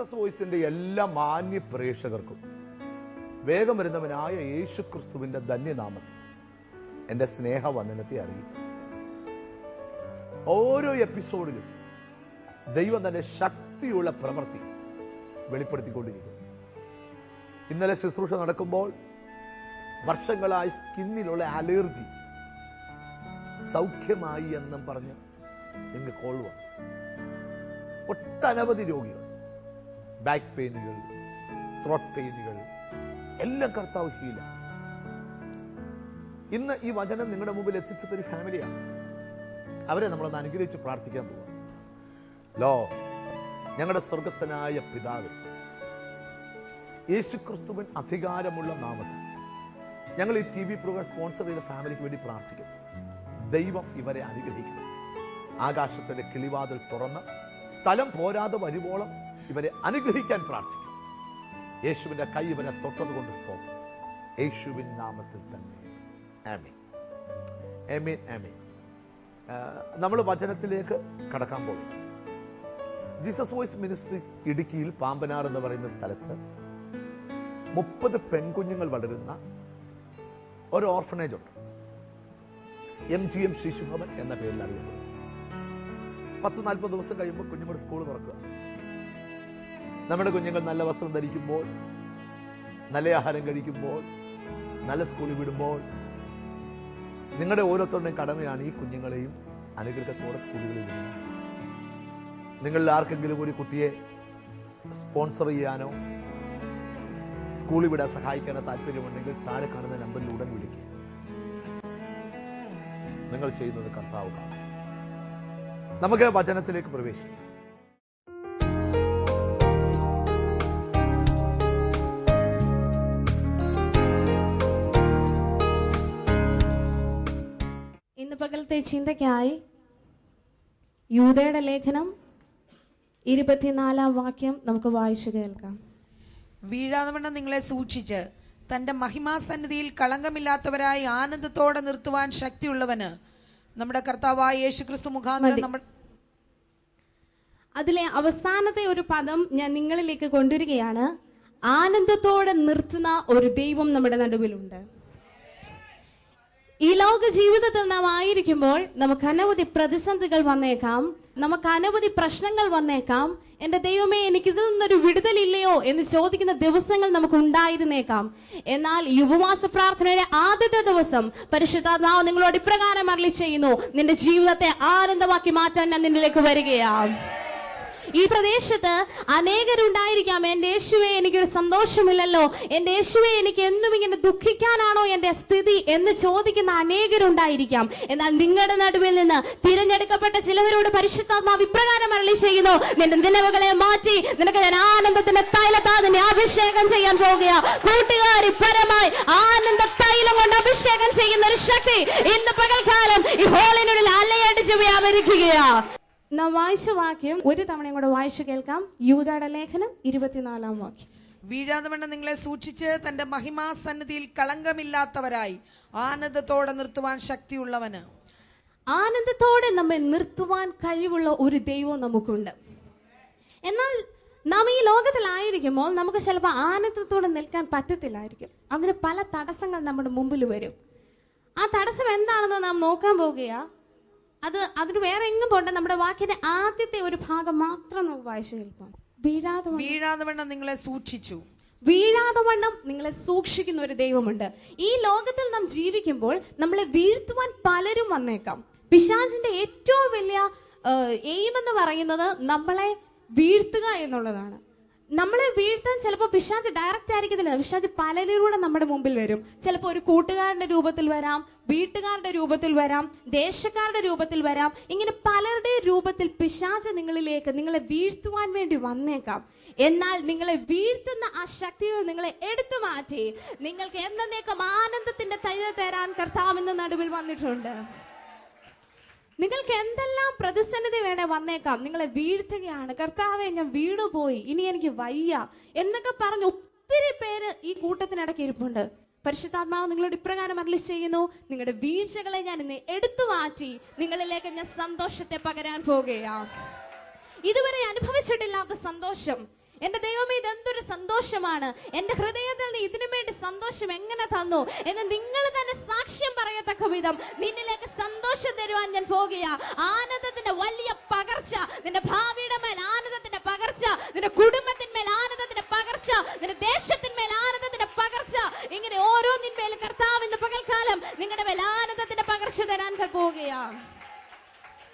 Jesus വോയിസിന്റെ എല്ലാ മാന്യ പ്രേക്ഷകർക്കും വേഗം വരുന്നവനായ യേശു ക്രിസ്തുവിന്റെ ധന്യനാമത്തിൽ എന്റെ സ്നേഹവന്ദനത്തെ അറിയിക്കും ഓരോ എപ്പിസോഡിലും ദൈവം തന്നെ ശക്തിയുള്ള പ്രവൃത്തി വെളിപ്പെടുത്തിക്കൊണ്ടിരിക്കുന്നു. ഇന്നലെ ശുശ്രൂഷ നടക്കുമ്പോൾ വർഷങ്ങളായി സ്കിന്നിലുള്ള അലർജി സൗഖ്യമായി എന്നും പറഞ്ഞ് എനിക്ക് കോൾ വന്നു. ഒട്ടനവധി രോഗികൾ ബാക്ക് പെയിനുകൾ ത്രോട്ട് പെയിനുകൾ എല്ലാം കർത്താവ് ഹീല ഇന്ന് ഈ വചനം നിങ്ങളുടെ മുമ്പിൽ എത്തിച്ചത് ഒരു ഫാമിലിയാണ് അവരെ നമ്മളൊന്ന് അനുഗ്രഹിച്ച് പ്രാർത്ഥിക്കാൻ പോവാം. ലോ ഞങ്ങളുടെ സ്വർഗസ്ഥനായ പിതാവ് യേശുക്രിസ്തുവിൻ അധികാരമുള്ള നാമത്തിൽ ഞങ്ങൾ ഈ ടി വി പ്രോഗ്രാം സ്പോൺസർ ചെയ്ത ഫാമിലിക്ക് വേണ്ടി പ്രാർത്ഥിക്കുന്നു. ദൈവം ഇവരെ അനുഗ്രഹിക്കുന്നു. ആകാശത്തിന്റെ കിളിവാതിൽ തുറന്ന് സ്ഥലം പോരാതെ വരുവോളം ഇവരെ അനുഗ്രഹിക്കാൻ പ്രാർത്ഥിക്കും. യേശുവിന്റെ കൈ ഇവരെ തൊട്ടത് കൊണ്ട് സ്തോത്രം. യേശുവിൻ നാമത്തിൽ തന്നെ. ആമീൻ. ആമീൻ ആമീൻ. നമ്മൾ വചനത്തിലേക്ക് കടക്കാൻ പോകും ജീസസ് വോയിസ് മിനിസ്ട്രി ഇടുക്കിയിൽ പാമ്പനാർ എന്ന് പറയുന്ന സ്ഥലത്ത് മുപ്പത് പെൺകുഞ്ഞുങ്ങൾ വളരുന്ന ഒരു ഓർഫനേജ് ഉണ്ട്. എം ജി എം ശിശുഭവൻ എന്ന പേരിൽ അറിയപ്പെടുന്നു. പത്ത് നാൽപ്പത് ദിവസം കഴിയുമ്പോൾ കുഞ്ഞുങ്ങളുടെ സ്കൂൾ തുറക്കുക. നമ്മുടെ കുഞ്ഞുങ്ങൾ നല്ല വസ്ത്രം ധരിക്കുമ്പോൾ നല്ല ആഹാരം കഴിക്കുമ്പോൾ നല്ല സ്കൂളിൽ വിടുമ്പോൾ നിങ്ങളുടെ ഓരോരുത്തരുടെയും കടമയാണ് ഈ കുഞ്ഞുങ്ങളെയും അനുഗ്രഹത്തോടെ സ്കൂളുകളിൽ വിടുന്നത്. നിങ്ങളിൽ ആർക്കെങ്കിലും ഒരു കുട്ടിയെ സ്പോൺസർ ചെയ്യാനോ സ്കൂളിൽ വിടാൻ സഹായിക്കാനോ താല്പര്യമുണ്ടെങ്കിൽ താഴെ കാണുന്ന നമ്പറിൽ ഉടൻ വിളിക്കുക. നിങ്ങൾ ചെയ്യുന്നത് കർത്താവ് കാണും. നമുക്ക് വചനത്തിലേക്ക് പ്രവേശിക്കാം. ചിന്തയ്ക്കായി യൂതയുടെ ലേഖനം ഇരുപത്തിനാലാം വാക്യം നമുക്ക് വായിച്ചു കേൾക്കാം. വീഴാതവണ്ണം നിങ്ങളെ സൂക്ഷിച്ച് തന്റെ മഹിമാസന്നിധിയിൽ കളങ്കമില്ലാത്തവരായി ആനന്ദത്തോടെ നിർത്തുവാൻ ശക്തിയുള്ളവന് നമ്മുടെ കർത്താവായ യേശുക്രിസ്തു മുഖാന്തരം നമ്മൾ അതിലെ അവസാനത്തെ ഒരു പദം ഞാൻ നിങ്ങളിലേക്ക് കൊണ്ടുവരികയാണ്. ആനന്ദത്തോടെ നിർത്തുന്ന ഒരു ദൈവം നമ്മുടെ നടുവിലുണ്ട്. ഈ ലോക ജീവിതത്തിൽ നാം ആയിരിക്കുമ്പോൾ നമുക്ക് അനവധി പ്രതിസന്ധികൾ വന്നേക്കാം. നമുക്ക് അനവധി പ്രശ്നങ്ങൾ വന്നേക്കാം. എന്റെ ദൈവമേ എനിക്ക് ഇതിൽ നിന്നൊരു വിടുതലില്ലയോ എന്ന് ചോദിക്കുന്ന ദിവസങ്ങൾ നമുക്ക് ഉണ്ടായിരുന്നേക്കാം എന്നാൽ ഉപവാസ പ്രാർത്ഥനയുടെ ആദ്യത്തെ ദിവസം പരിശുദ്ധാത്മാവ് നിങ്ങളോട് ഇപ്രകാരം അരളി ചെയ്യുന്നു. നിന്റെ ജീവിതത്തെ ആനന്ദമാക്കി മാറ്റാൻ ഞാൻ നിന്നിലേക്ക് വരികയാണ്. ഈ പ്രദേശത്ത് അനേകരുണ്ടായിരിക്കാം. എന്റെ യേശുവെ എനിക്കൊരു സന്തോഷമില്ലല്ലോ. എന്റെ യേശുവെ എനിക്ക് എന്നും ഇങ്ങനെ ദുഃഖിക്കാനാണോ എന്റെ സ്ഥിതി എന്ന് ചോദിക്കുന്ന അനേകരുണ്ടായിരിക്കാം. എന്നാൽ നിങ്ങളുടെ നടുവിൽ നിന്ന് തിരഞ്ഞെടുക്കപ്പെട്ട ചിലവരോട് പരിശുദ്ധാത്മാവ് ഇപ്രകാരം അരളി ചെയ്യുന്നു. നിന്റെ നിലവുകളെ മാറ്റി നിനക്ക് ഞാൻ ആനന്ദത്തിന്റെ തൈലത്താ അഭിഷേകം ചെയ്യാൻ പോകുക. കൂട്ടുകാരി പരമായി ആനന്ദ തൈലം കൊണ്ട് അഭിഷേകം ചെയ്യുന്ന ഒരു ശക്തി ഇന്ന് പകൽക്കാലം ഈ ഹോളിനുള്ളിൽ അലയടിച്ച് വ്യാപരിക്കുകയാ. നാം വായിച്ച വാക്യം ഒരു തവണയും കൂടെ വായിച്ചു കേൾക്കാം. യൂതയുടെ ലേഖനം ഇരുപത്തിനാലാം വാക്യം. വീഴാതെ വണ്ണം നിങ്ങളെ സൂക്ഷിച്ച് തന്റെ മഹിമാസന്നിധിയിൽ കളങ്കമില്ലാത്തവരായി ആനന്ദത്തോടെ നിർത്തുവാൻ ശക്തിയുള്ളവന്. ആനന്ദത്തോടെ നമ്മെ നിർത്തുവാൻ കഴിവുള്ള ഒരു ദൈവം നമുക്കുണ്ട്. എന്നാൽ നാം ഈ ലോകത്തിലായിരിക്കുമ്പോൾ നമുക്ക് ചിലപ്പോൾ ആനന്ദത്തോടെ നിൽക്കാൻ പറ്റത്തില്ലായിരിക്കും. അതിന് പല തടസ്സങ്ങൾ നമ്മുടെ മുമ്പിൽ വരും. ആ തടസ്സം എന്താണെന്ന് നാം നോക്കാൻ പോകുകയാ അത് അതിന് വേറെ എങ്ങും പോണ്ട. നമ്മുടെ വാക്കിന്റെ ആദ്യത്തെ ഒരു ഭാഗം മാത്രം നമുക്ക് വായിച്ചു കേൾക്കാം. വീഴാതെ വീഴാതെ വണ്ണം- നിങ്ങളെ സൂക്ഷിച്ചു. വീഴാതെ വണ്ണം നിങ്ങളെ സൂക്ഷിക്കുന്ന ഒരു ദൈവമുണ്ട്. ഈ ലോകത്തിൽ നാം ജീവിക്കുമ്പോൾ നമ്മളെ വീഴ്ത്തുവാൻ പലരും വന്നേക്കാം. പിശാചിന്റെ ഏറ്റവും വലിയ എയിം എന്ന് പറയുന്നത് നമ്മളെ വീഴ്ത്തുക എന്നുള്ളതാണ്. നമ്മളെ വീഴ്ത്താൻ ചിലപ്പോൾ പിശാജ് ഡയറക്റ്റ് ആയിരിക്കത്തില്ല. പിശാജ് പലരിലൂടെ നമ്മുടെ മുമ്പിൽ വരും. ചിലപ്പോൾ ഒരു കൂട്ടുകാരന്റെ രൂപത്തിൽ വരാം വീട്ടുകാരുടെ രൂപത്തിൽ വരാം ദേശക്കാരുടെ രൂപത്തിൽ വരാം. ഇങ്ങനെ പലരുടെ രൂപത്തിൽ പിശാജ് നിങ്ങളിലേക്ക് നിങ്ങളെ വീഴ്ത്തുവാൻ വേണ്ടി വന്നേക്കാം. എന്നാൽ നിങ്ങളെ വീഴ്ത്തുന്ന ആ ശക്തിയിൽ നിങ്ങളെ എടുത്തു മാറ്റി. നിങ്ങൾക്ക് എന്നേക്കും ആനന്ദത്തിന്റെ തൈല തരാൻ കർത്താവിന്റെ നടുവിൽ വന്നിട്ടുണ്ട്. നിങ്ങൾക്ക് എന്തെല്ലാം പ്രതിസന്ധി വേണേ വന്നേക്കാം. നിങ്ങളെ വീഴ്ത്തുകയാണ്. കർത്താവെ ഞാൻ വീട് പോയി ഇനി എനിക്ക് വയ്യ. എന്നൊക്കെ പറഞ്ഞ് ഒത്തിരി പേര് ഈ കൂട്ടത്തിനിടയ്ക്ക് ഇരിപ്പുണ്ട്. പരിശുദ്ധാത്മാവ് നിങ്ങളോട് ഇപ്രകാരം അരളി ചെയ്യുന്നു. നിങ്ങളുടെ വീഴ്ചകളെ ഞാൻ ഇന്ന് എടുത്തു മാറ്റി. നിങ്ങളിലേക്ക് ഞാൻ സന്തോഷത്തെ പകരാൻ പോകുകയാണ് ഇതുവരെ അനുഭവിച്ചിട്ടില്ലാത്ത സന്തോഷം. എന്റെ ദൈവമേ ഇതെന്തൊരു സന്തോഷമാണ്. എന്റെ ഹൃദയത്തിൽ നീ ഇതിനു വേണ്ടി സന്തോഷം എങ്ങനെ തന്നു എന്ന് നിങ്ങൾ തന്നെ സാക്ഷ്യം പറയത്തക്ക വിധം നിന്നിലേക്ക് സന്തോഷം തരുവാൻ ഞാൻ പോകുക ആനന്ദത്തിന്റെ വലിയ പകർച്ച നിന്റെ ഭാവിയുടെ മേൽ ആനന്ദത്തിന്റെ പകർച്ച നിന്റെ കുടുംബത്തിന്മേൽ ആനന്ദത്തിന്റെ പകർച്ച നിന്റെ ദേശത്തിന്മേൽ ആനന്ദത്തിന്റെ പകർച്ച ഇങ്ങനെ ഓരോന്നിന്മേൽ കർത്താവ് ഇന്ന് പകൽക്കാലം നിങ്ങളുടെ മേൽ ആനന്ദത്തിന്റെ പകർച്ച തരാൻ പോവുകയാ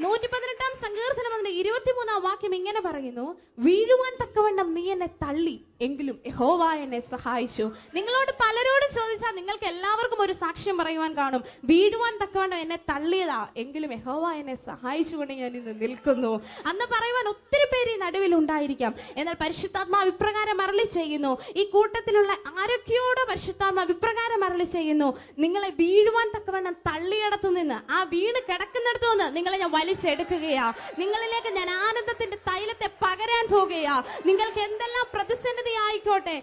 നൂറ്റി പതിനെട്ടാം സങ്കീർത്തനം അതിന്റെ ഇരുപത്തിമൂന്നാം വാക്യം ഇങ്ങനെ പറയുന്നു വീഴുവാൻ തക്കവണ്ണം നീ എന്നെ തള്ളി എങ്കിലും യഹോവ എന്നെ സഹായിച്ചു. നിങ്ങളോട് പലരോടും ചോദിച്ചാൽ നിങ്ങൾക്ക് എല്ലാവർക്കും ഒരു സാക്ഷ്യം പറയുവാൻ കാണും. വീടുവാൻ തക്കവണ്ണം എന്നെ തള്ളിയതാ. എങ്കിലും യഹോവ എന്നെ സഹായിച്ചുകൊണ്ട് ഞാൻ ഇന്ന് നിൽക്കുന്നു. അന്ന് പറയുവാൻ ഒത്തിരി പേര് ഈ നടുവിൽ ഉണ്ടായിരിക്കാം. എന്നാൽ പരിശുദ്ധാത്മാവ് ഇപ്രകാരം അരളി ചെയ്യുന്നു. ഈ കൂട്ടത്തിലുള്ള ആരൊക്കെയോടോ പരിശുദ്ധാത്മാവ് ഇപ്രകാരം അരളി ചെയ്യുന്നു. നിങ്ങളെ വീഴുവാൻ തക്കവണ്ണം തള്ളിയിടത്തു നിന്ന് ആ വീണ് കിടക്കുന്നിടത്തു നിന്ന് നിങ്ങളെ ഞാൻ വലിച്ചെടുക്കുകയാ. നിങ്ങളിലേക്ക് ഞാൻ ആനന്ദത്തിന്റെ തൈലത്തെ പകരാൻ പോകുകയാ. നിങ്ങൾക്ക് എന്തെല്ലാം പ്രതിസന്ധി ആയിക്കോട്ടെ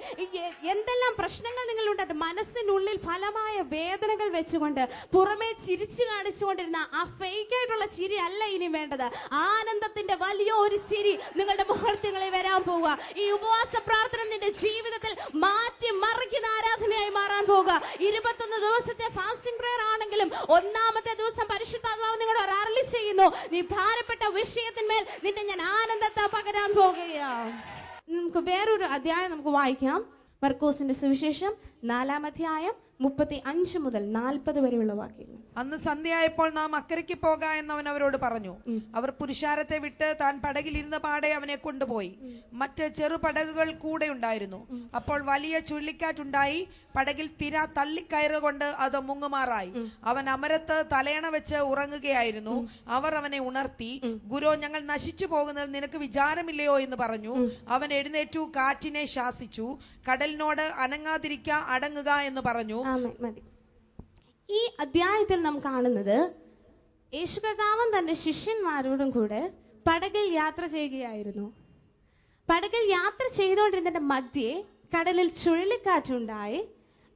എന്തെല്ലാം പ്രശ്നങ്ങൾ നിങ്ങളുണ്ടായിട്ട് മനസ്സിനുള്ളിൽ ഫലമായ വേദനകൾ വെച്ചുകൊണ്ട് പുറമേ ചിരിച്ചു കാണിച്ചുകൊണ്ടിരുന്ന ആ ഫേക്ക് ആയിട്ടുള്ള ചിരി അല്ല ഇനി വേണ്ടത്. ആനന്ദത്തിന്റെ വലിയ ഒരു ചിരി നിങ്ങളുടെ മുഹൂർത്തങ്ങളിൽ വരാൻ പോവുക. ഈ ഉപവാസ പ്രാർത്ഥന നിന്റെ ജീവിതത്തിൽ മാറ്റി മറിക്കുന്ന ആരാധനയായി മാറാൻ പോവുക. ഇരുപത്തൊന്ന് ദിവസത്തെ ഫാസ്റ്റിംഗ് പ്രെയർ ആണെങ്കിലും ഒന്നാമത്തെ ദിവസം പരിശുദ്ധാത്മാവ് നിങ്ങളോട് ഒരു ചെയ്യുന്നു. നീ ഭാരപ്പെട്ട വിഷയത്തിന്മേൽ നിന്റെ ഞാൻ ആനന്ദത്തെ പകരാൻ പോകുകയാണ് നമുക്ക് വേറൊരു അധ്യായം നമുക്ക് വായിക്കാം. മർക്കോസിന്റെ സുവിശേഷം നാലാം അധ്യായം മുപ്പത്തി അഞ്ച് മുതൽ നാൽപ്പത് വരെയുള്ള വാക്യങ്ങൾ. അന്ന് സന്ധ്യയായപ്പോൾ നാം അക്കരയ്ക്ക് പോക എന്നവൻ അവരോട് പറഞ്ഞു. അവർ പുരുഷാരത്തെ വിട്ട് താൻ പടകിലിരുന്ന പാടെ അവനെ കൊണ്ടുപോയി. മറ്റ് ചെറു പടകുകൾ കൂടെ ഉണ്ടായിരുന്നു. അപ്പോൾ വലിയ ചുഴലിക്കാറ്റുണ്ടായി. പടകിൽ തിര തള്ളിക്കയറുകൊണ്ട് അത് മുങ്ങുമാറായി. അവൻ അമരത്ത് തലയണ വെച്ച് ഉറങ്ങുകയായിരുന്നു. അവർ അവനെ ഉണർത്തി ഗുരു ഞങ്ങൾ നശിച്ചു പോകുന്നതിൽ നിനക്ക് വിചാരമില്ലയോ? എന്ന് പറഞ്ഞു. അവൻ എഴുന്നേറ്റു കാറ്റിനെ ശാസിച്ചു. കടലിനോട് അനങ്ങാതിരിക്ക അടങ്ങുക എന്ന് പറഞ്ഞു. മതി. ഈ അധ്യായത്തിൽ നാം കാണുന്നത് യേശു കർത്താവൻ തന്റെ ശിഷ്യന്മാരോടും കൂടെ പടകിൽ യാത്ര ചെയ്യുകയായിരുന്നു. പടകിൽ യാത്ര ചെയ്തുകൊണ്ടിരുന്നതിന്റെ മധ്യേ കടലിൽ ചുഴലിക്കാറ്റുണ്ടായി.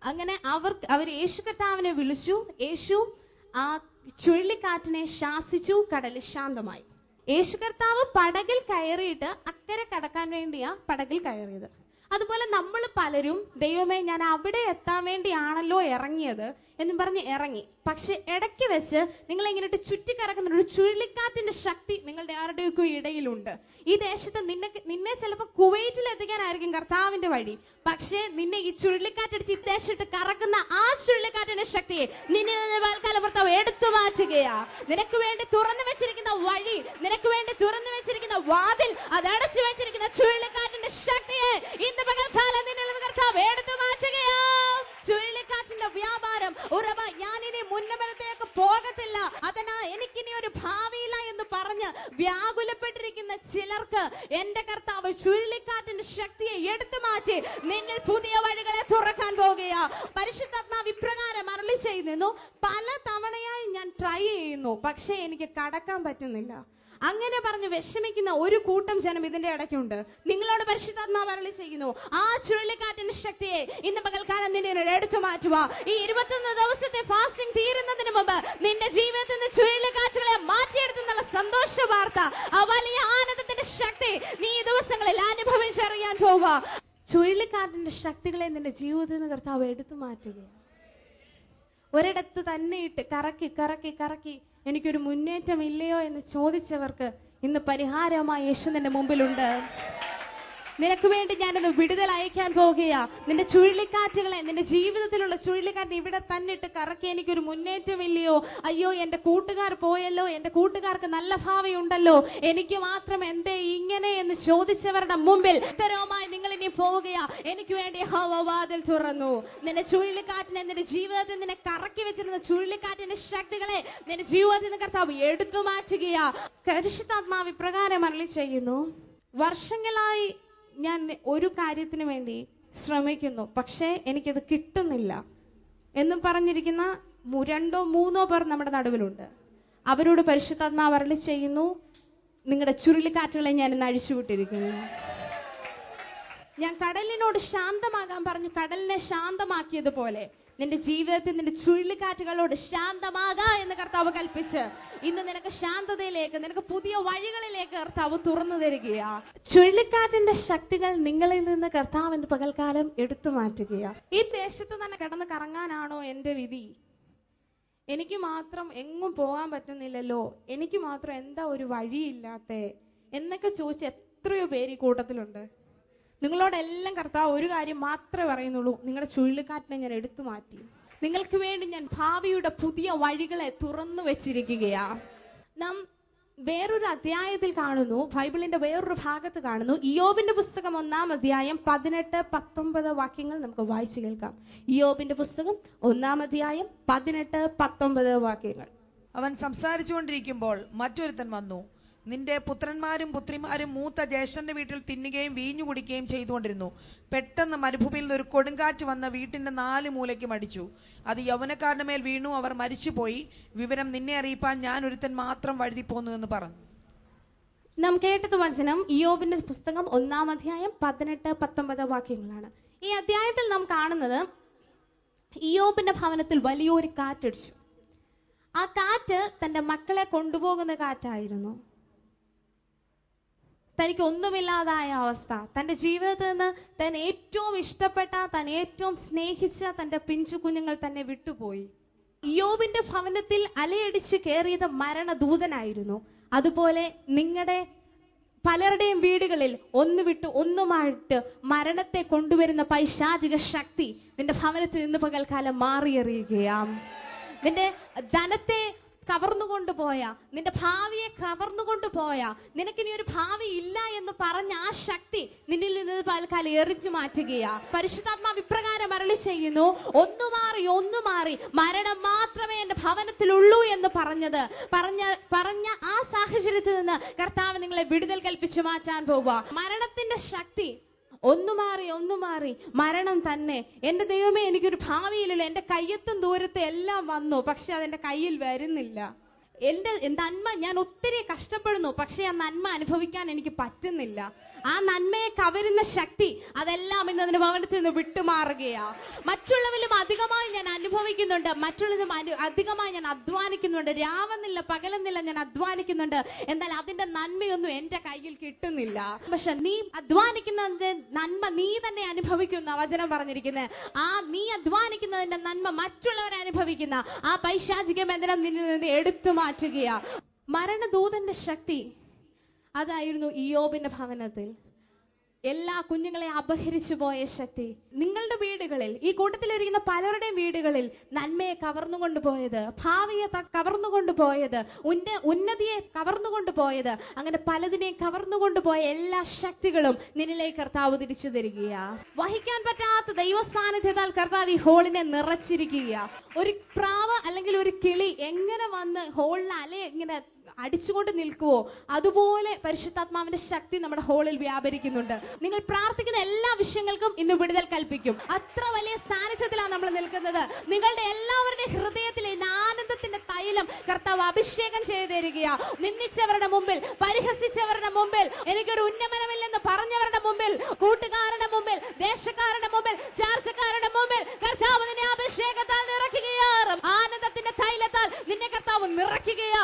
അങ്ങനെ അവർ അവർ യേശു കർത്താവിനെ വിളിച്ചു. യേശു ആ ചുഴലിക്കാറ്റിനെ ശാസിച്ചു കടൽ ശാന്തമായി. യേശു കർത്താവ് പടകിൽ കയറിയിട്ട് അക്കരെ കടക്കാൻ വേണ്ടിയാ പടകിൽ കയറിയത്. അതുപോലെ നമ്മൾ പലരും ദൈവമേ ഞാൻ അവിടെ എത്താൻ വേണ്ടിയാണല്ലോ ഇറങ്ങിയത് എന്നും പറഞ്ഞ് ഇറങ്ങി. പക്ഷെ ഇടയ്ക്ക് വെച്ച് നിങ്ങൾ ഇങ്ങനെയിട്ട് ചുറ്റിക്കറക്കുന്ന ഒരു ചുഴലിക്കാറ്റിന്റെ ശക്തി നിങ്ങളുടെ ആരുടെയൊക്കെ ഇടയിലുണ്ട്. ഈ ദേശത്ത് നിന്നെ നിന്നെ ചിലപ്പോൾ കുവൈറ്റിൽ എത്തിക്കാനായിരിക്കും കർത്താവിന്റെ വഴി. പക്ഷേ നിന്നെ ഈ ചുഴലിക്കാറ്റടിച്ച് ഈ ദേശത്ത് കറക്കുന്ന ആ ചുഴലിക്കാറ്റിന്റെ ശക്തിയെ നിന്നെ വാൽക്കാല ഭർത്താവ് എടുത്തു മാറ്റുകയാ. നിനക്ക് വേണ്ടി തുറന്നു വെച്ചിരിക്കുന്ന വഴി നിനക്ക് വേണ്ടി തുറന്നു വെച്ചിരിക്കുന്ന വാതിൽ അത് അടച്ചു വെച്ചിരിക്കുന്ന ചുഴലിക്കാറ്റിന്റെ ശക്തിയെ ഇന്ന് പകൽക്കാലം നിന്നിൽ നിന്ന് കർത്താവ് എടുത്തു മാറ്റുകയാ ചുഴലിക്കാറ്റിന്റെ വ്യാപാരം ഉറവ ഞാനിനി മുന്നമരത്തേക്ക് പോകത്തില്ല. അതിനാ എനിക്കിനി ഒരു ഭാവിയില്ല എന്ന് പറഞ്ഞ് വ്യാകുലപ്പെട്ടിരിക്കുന്ന ചിലർക്ക് എന്റെ കർത്താവ് ചുഴലിക്കാറ്റിന്റെ ശക്തിയെ എടുത്തു മാറ്റി നിന്നിൽ പുതിയ വഴികളെ തുറക്കാൻ പോകുകയാ. പരിശുദ്ധാത്മാവ് ഇപ്രകാരം അരളി ചെയ്യുന്നു. പല തവണയായി ഞാൻ ട്രൈ ചെയ്യുന്നു. പക്ഷേ എനിക്ക് കടക്കാൻ പറ്റുന്നില്ല. അങ്ങനെ പറഞ്ഞ് വിഷമിക്കുന്ന ഒരു കൂട്ടം ജനം ഇതിന്റെ ഇടയ്ക്കുണ്ട്. നിങ്ങളോട് പരിശുദ്ധാത്മാവ് അരളി ചെയ്യുന്നു ആ ചുഴലിക്കാറ്റിന്റെ ശക്തിയെ ഇന്ന് പകൽക്കാലം നിന്നെ എടുത്തു മാറ്റുക ഈ ഇരുപത്തൊന്ന് ദിവസത്തെ ഫാസ്റ്റിംഗ് തീരുന്നതിന് മുമ്പ് നിന്റെ ജീവിതത്തിൽ നിന്ന് ചുഴലിക്കാറ്റുകളെ മാറ്റിയെടുത്തുന്നുള്ള സന്തോഷ വാർത്ത ആ വലിയ ആനന്ദത്തിന്റെ ശക്തി നീ ഈ ദിവസങ്ങളിൽ അനുഭവിച്ചറിയാൻ പോവുക ചുഴലിക്കാറ്റിന്റെ ശക്തികളെ നിന്റെ ജീവിതത്തിൽ നിന്ന് കർത്താവ് എടുത്തു മാറ്റുകയാണ്. ഒരിടത്ത് തന്നെ ഇട്ട് കറക്കി കറക്കി കറക്കി എനിക്കൊരു മുന്നേറ്റം ഇല്ലയോ എന്ന് ചോദിച്ചവർക്ക് ഇന്ന് പരിഹാരമായി യേശു നിന്റെ മുമ്പിലുണ്ട്. നിനക്ക് വേണ്ടി ഞാനിന്ന് വിടുതൽ അയക്കാൻ പോകുകയാ. നിന്റെ ചുഴലിക്കാറ്റുകളെ നിന്റെ ജീവിതത്തിലുള്ള ചുഴലിക്കാറ്റ് ഇവിടെ തന്നിട്ട് കറക്കി എനിക്കൊരു മുന്നേറ്റമില്ലയോ? അയ്യോ എന്റെ കൂട്ടുകാർ പോയല്ലോ എന്റെ കൂട്ടുകാർക്ക് നല്ല ഭാവി ഉണ്ടല്ലോ എനിക്ക് മാത്രം എന്തേ ഇങ്ങനെ എന്ന് ചോദിച്ചവരുടെ മുമ്പിൽ ഉത്തരവുമായി നിങ്ങൾ ഇനി പോവുകയാ. എനിക്ക് വേണ്ടി ഹവവാതിൽ തുറന്നു. നിന്റെ ചുഴലിക്കാറ്റിനെ നിന്റെ ജീവിതത്തിൽ നിന്നെ കറക്കി വെച്ചിരുന്ന ചുഴലിക്കാറ്റിന്റെ ശക്തികളെ നിന്റെ ജീവിതത്തിൽ നിന്ന് കർത്താവ് എടുത്തു മാറ്റുകയാ പരിശുദ്ധാത്മാവ് ഇപ്രകാരം ചെയ്യുന്നു. വർഷങ്ങളായി ഞാൻ ഒരു കാര്യത്തിന് വേണ്ടി ശ്രമിക്കുന്നു പക്ഷേ എനിക്കത് കിട്ടുന്നില്ല എന്നും പറഞ്ഞിരിക്കുന്ന രണ്ടോ മൂന്നോ പേർ നമ്മുടെ നടുവിലുണ്ട്. അവരോട് പരിശുദ്ധാത്മാവ് അരളി ചെയ്യുന്നു. നിങ്ങളുടെ ചുരുളിക്കാറ്റുകളെ ഞാൻ ഇന്ന് അഴിച്ചുവിട്ടിരിക്കുന്നു. ഞാൻ കടലിനോട് ശാന്തമാകാൻ പറഞ്ഞു കടലിനെ ശാന്തമാക്കിയതുപോലെ. നിന്റെ ജീവിതത്തിൽ നിന്റെ ചുഴലിക്കാറ്റുകളോട് ശാന്തമാകാ എന്ന് കർത്താവ് കൽപ്പിച്ച് ഇന്ന് നിനക്ക് ശാന്തതയിലേക്ക് നിനക്ക് പുതിയ വഴികളിലേക്ക് കർത്താവ് തുറന്നു തരികയാ. ചുഴലിക്കാറ്റിന്റെ ശക്തികൾ നിങ്ങളിൽ നിന്ന് കർത്താവ് ഇന്ന് പകൽക്കാലം എടുത്തു മാറ്റുകയാ. ഈ ദേശത്ത് തന്നെ കിടന്ന് കറങ്ങാനാണോ എന്റെ വിധി? എനിക്ക് മാത്രം എങ്ങും പോകാൻ പറ്റുന്നില്ലല്ലോ. എനിക്ക് മാത്രം എന്താ ഒരു വഴിയില്ലാത്ത? എന്നൊക്കെ ചോദിച്ച് എത്രയോ പേര് ഈ കൂട്ടത്തിലുണ്ട്. നിങ്ങളോടെല്ലാം കർത്താവ് ഒരു കാര്യം മാത്രമേ പറയുന്നുള്ളൂ. നിങ്ങളുടെ ചുഴലിക്കാറ്റിനെ ഞാൻ എടുത്തു മാറ്റി. നിങ്ങൾക്ക് വേണ്ടി ഞാൻ ഭാവിയുടെ പുതിയ വഴികളെ തുറന്നു വെച്ചിരിക്കുകയാ. നാം വേറൊരു അധ്യായത്തിൽ കാണുന്നു ബൈബിളിന്റെ വേറൊരു ഭാഗത്ത് കാണുന്നു. ഇയോബിന്റെ പുസ്തകം ഒന്നാം അധ്യായം പതിനെട്ട് പത്തൊമ്പത് വാക്യങ്ങൾ നമുക്ക് വായിച്ചു കേൾക്കാം. ഇയോബിന്റെ പുസ്തകം ഒന്നാം അധ്യായം പതിനെട്ട് പത്തൊമ്പത് വാക്യങ്ങൾ. അവൻ സംസാരിച്ചുകൊണ്ടിരിക്കുമ്പോൾ മറ്റൊരുത്തൻ വന്നു. നിന്റെ പുത്രന്മാരും പുത്രിമാരും മൂത്ത ജ്യേഷ്ഠന്റെ വീട്ടിൽ തിന്നുകയും വീഞ്ഞു കുടിക്കുകയും ചെയ്തുകൊണ്ടിരുന്നു. പെട്ടെന്ന് മരുഭൂമിയിൽ നിന്ന് ഒരു കൊടുങ്കാറ്റ് വന്ന് വീട്ടിന്റെ നാല് മൂലയ്ക്കും അടിച്ചു അത് യൗവനക്കാരുടെ മേൽ വീണു. അവർ മരിച്ചുപോയി. വിവരം നിന്നെ അറിയിപ്പാൻ ഞാൻ ഒരുത്തൻ മാത്രം വഴുതി പോന്നു എന്ന് പറഞ്ഞു. നാം കേട്ടത് വചനം ഇയോബിന്റെ പുസ്തകം ഒന്നാം അധ്യായം പതിനെട്ട് പത്തൊമ്പത് വാക്യങ്ങളാണ്. ഈ അധ്യായത്തിൽ നാം കാണുന്നത് ഇയോബിന്റെ ഭവനത്തിൽ വലിയൊരു കാറ്റടിച്ചു. ആ കാറ്റ് തന്റെ മക്കളെ കൊണ്ടുപോകുന്ന കാറ്റായിരുന്നു. തനിക്ക് ഒന്നുമില്ലാതായ അവസ്ഥ. തന്റെ ജീവിതത്തിൽ നിന്ന് താൻ ഏറ്റവും ഇഷ്ടപ്പെട്ട താൻ ഏറ്റവും സ്നേഹിച്ച തന്റെ പിഞ്ചു കുഞ്ഞുങ്ങൾ തന്നെ വിട്ടുപോയി. യോബിന്റെ ഭവനത്തിൽ അലയടിച്ച് കയറിയത് മരണദൂതനായിരുന്നു. അതുപോലെ നിങ്ങളുടെ പലരുടെയും വീടുകളിൽ ഒന്ന് വിട്ട് ഒന്നുമായിട്ട് മരണത്തെ കൊണ്ടുവരുന്ന പൈശാചിക ശക്തി നിന്റെ ഭവനത്തിൽ നിന്ന് പകൽക്കാലം മാറിയെറിയുകയാം. നിന്റെ ധനത്തെ കവർന്നുകൊണ്ട് പോയ നിന്റെ ഭാവിയെ കവർന്നുകൊണ്ട് പോയ നിനക്കിനി ഒരു ഭാവി ഇല്ല എന്ന് പറഞ്ഞ ആ ശക്തി നിന്നിൽ നിന്ന് പാൽക്കാലം എറിഞ്ഞു മാറ്റുകയാ. പരിശുദ്ധാത്മാ വിപ്രകാരം അരളി ചെയ്യുന്നു ഒന്നു മാറി ഒന്നു മാറി മരണം മാത്രമേ എന്റെ ഭവനത്തിലുള്ളൂ എന്ന് പറഞ്ഞത്. പറഞ്ഞ പറഞ്ഞ ആ സാഹചര്യത്തിൽ നിന്ന് കർത്താവ് നിങ്ങളെ വിടുതൽ കൽപ്പിച്ചു മാറ്റാൻ പോവുക. മരണത്തിന്റെ ശക്തി ഒന്നു മാറി ഒന്നു മാറി. മരണം തന്നെ. എന്റെ ദൈവമേ എനിക്കൊരു ഭാവിയിലുള്ള എന്റെ കയ്യെത്തും ദൂരത്തെ എല്ലാം വന്നു. പക്ഷെ അതെന്റെ കയ്യിൽ വരുന്നില്ല. എന്റെ നന്മ ഞാൻ ഒത്തിരി കഷ്ടപ്പെടുന്നു. പക്ഷെ ആ നന്മ അനുഭവിക്കാൻ എനിക്ക് പറ്റുന്നില്ല. ആ നന്മയെ കവരുന്ന ശക്തി അതെല്ലാം ഇന്ന് അതിന്റെ ഭവനത്തിൽ നിന്ന് വിട്ടുമാറുകയാ. മറ്റുള്ളവരും അധികമായി ഞാൻ അനുഭവിക്കുന്നുണ്ട്. മറ്റുള്ളതും അധികമായി ഞാൻ അധ്വാനിക്കുന്നുണ്ട്. രാവെന്നില്ല പകലെന്നില്ല ഞാൻ അധ്വാനിക്കുന്നുണ്ട്. എന്നാൽ അതിന്റെ നന്മയൊന്നും എന്റെ കയ്യിൽ കിട്ടുന്നില്ല. പക്ഷെ നീ അധ്വാനിക്കുന്നതിന്റെ നന്മ നീ തന്നെ അനുഭവിക്കുന്ന വചനം പറഞ്ഞിരിക്കുന്നത് ആ നീ അധ്വാനിക്കുന്നതിന്റെ നന്മ മറ്റുള്ളവരെ അനുഭവിക്കുന്ന ആ പൈശാചിക ബന്ധനം നിന്നിൽ നിന്ന് എടുത്തു മാറ്റുകയാ മരണദൂതന്റെ ശക്തി അതായിരുന്നു ഇയോബിന്റെ ഭവനത്തിൽ. എല്ലാ കുഞ്ഞുങ്ങളെ അപഹരിച്ചു പോയ ശക്തി. നിങ്ങളുടെ വീടുകളിൽ ഈ കൂട്ടത്തിലിരിക്കുന്ന പലരുടെയും വീടുകളിൽ നന്മയെ കവർന്നുകൊണ്ട് പോയത് ഭാവിയെ കവർന്നു കവർന്നുകൊണ്ട് പോയത് ഉന്ന ഉന്നതിയെ കവർന്നുകൊണ്ട് പോയത് അങ്ങനെ പലതിനെയും കവർന്നുകൊണ്ട് പോയ എല്ലാ ശക്തികളും നിന്നിലേക്ക് കർത്താവ് തിരിച്ചു തരികയാ. വഹിക്കാൻ പറ്റാത്ത ദൈവ സാന്നിധ്യത്താൽ കർത്താവ് ഈ ഹോളിനെ നിറച്ചിരിക്കുക ഒരു പ്രാവ് അല്ലെങ്കിൽ ഒരു കിളി എങ്ങനെ വന്ന് ഹോളിൽ അല ഇങ്ങനെ അടിച്ചുകൊണ്ട് നിൽക്കുവോ? അതുപോലെ പരിശുദ്ധാത്മാവിന്റെ ശക്തി നമ്മുടെ ഹോളിൽ വ്യാപരിക്കുന്നുണ്ട്. നിങ്ങൾ പ്രാർത്ഥിക്കുന്ന എല്ലാ വിഷയങ്ങൾക്കും ഇന്ന് വിടുതൽ കൽപ്പിക്കും. അത്ര വലിയ സാന്നിധ്യത്തിലാണ് നമ്മൾ നിൽക്കുന്നത്. നിങ്ങളുടെ എല്ലാവരുടെയും ഹൃദയത്തിലെ ആനന്ദത്തിന്റെ തൈലം കർത്താവ് അഭിഷേകം ചെയ്തു തരികയാ. നിന്ദിച്ചവരുടെ മുമ്പിൽ പരിഹസിച്ചവരുടെ മുമ്പിൽ എനിക്കൊരു ഉന്നമനമില്ലെന്ന് പറഞ്ഞവരുടെ മുമ്പിൽ കൂട്ടുകാരുടെ മുമ്പിൽ ദേശക്കാരുടെ മുമ്പിൽ ചാർച്ചക്കാരുടെ മുമ്പിൽ കർത്താവ് നിന്നെ അഭിഷേകത്താൽ നിറയ്ക്കുകയാറും. ആനന്ദത്തിന്റെ തൈലത്താൽ നിന്നെ കർത്താവ് നിറയ്ക്കുകയാ.